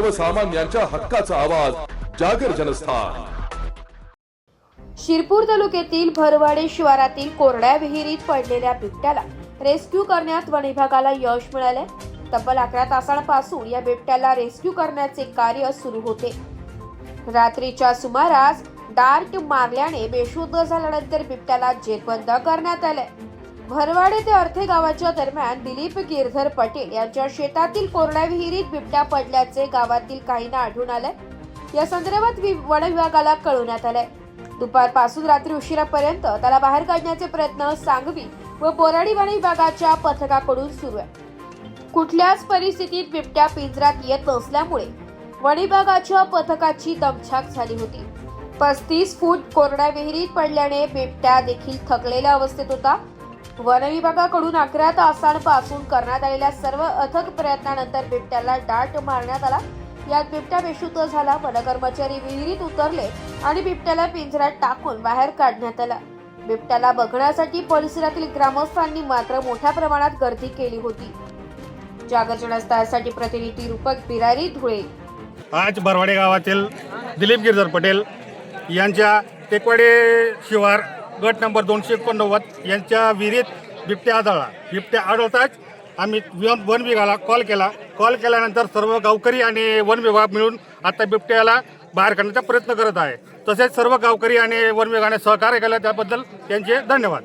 सर्वसामान्यांच्या हक्काचा आवाज जागर जनस्थान. शिरपूर तालुक्यातील भरवाडे शिवारातील कोरड्या विहिरीत पडलेल्या बिबट्याला रेस्क्यू करण्यात वन विभागाला यश मिळाले तब्बल अकरा तासांपासून या बिबट्याला रेस्क्यू करण्याचे कार्य सुरू होते. रात्रीच्या सुमारास डार्ट मारल्याने बेशुद्ध झाल्यानंतर बिबट्याला जेरबंद करण्यात आले भरवाडे ते अर्थे गावाच्या दरम्यान दिलीप गिरधर पटेल यांच्या शेतातील कोरड्या विहिरीत बिबट्या पडल्याचे गावातील काहींना आढळून आलंय. या संदर्भात वि- वन विभागाला कळवण्यात आलंय. दुपारपासून रात्री उशिरापर्यंत त्याला बाहेर काढण्याचे प्रयत्न सांगवी व बोराडी वन विभागाच्या पथकाकडून सुरू आहे. कुठल्याच परिस्थितीत बिबट्या पिंजरात येत नसल्यामुळे वन विभागाच्या पथकाची दमछाक झाली होती. पस्तीस फूट कोरड्या विहिरीत पडल्याने बिबट्या देखील थकलेल्या अवस्थेत होता. वन विभागाकडून अकरा तासांपासून करण्यात आलेल्या सर्व अथक प्रयत्नानंतर बिबट्याला डाट मारण्यात आला. यात बिबट्या बेशुद्ध झाला. वन कर्मचारी विहिरीत उतरले आणि बिबट्याला पिंजऱ्यात टाकून बाहेर काढण्यात आला. बिबट्याला बघण्यासाठी परिसरातील ग्रामस्थांनी मात्र मोठ्या प्रमाणात गर्दी केली होती. जागर प्रतिनिधी रूपक बिरारी धुळे. आज बरवाडे गावातील दिलीप गिरधर पटेल यांच्या टेकवाडे शिवार गट नंबर दोनशे एकोणनव्वद यांच्या विहिरीत बिबट्या आढळला. बिबट्या आढळताच आम्ही वन वन विभागाला कॉल केला. कॉल केल्यानंतर सर्व गावकरी आणि वन विभाग मिळून आता बिबट्याला बाहेर काढण्याचा प्रयत्न करत आहे. तसेच सर्व गावकरी आणि वन विभागाने सहकार्य केलं त्याबद्दल त्यांचे धन्यवाद.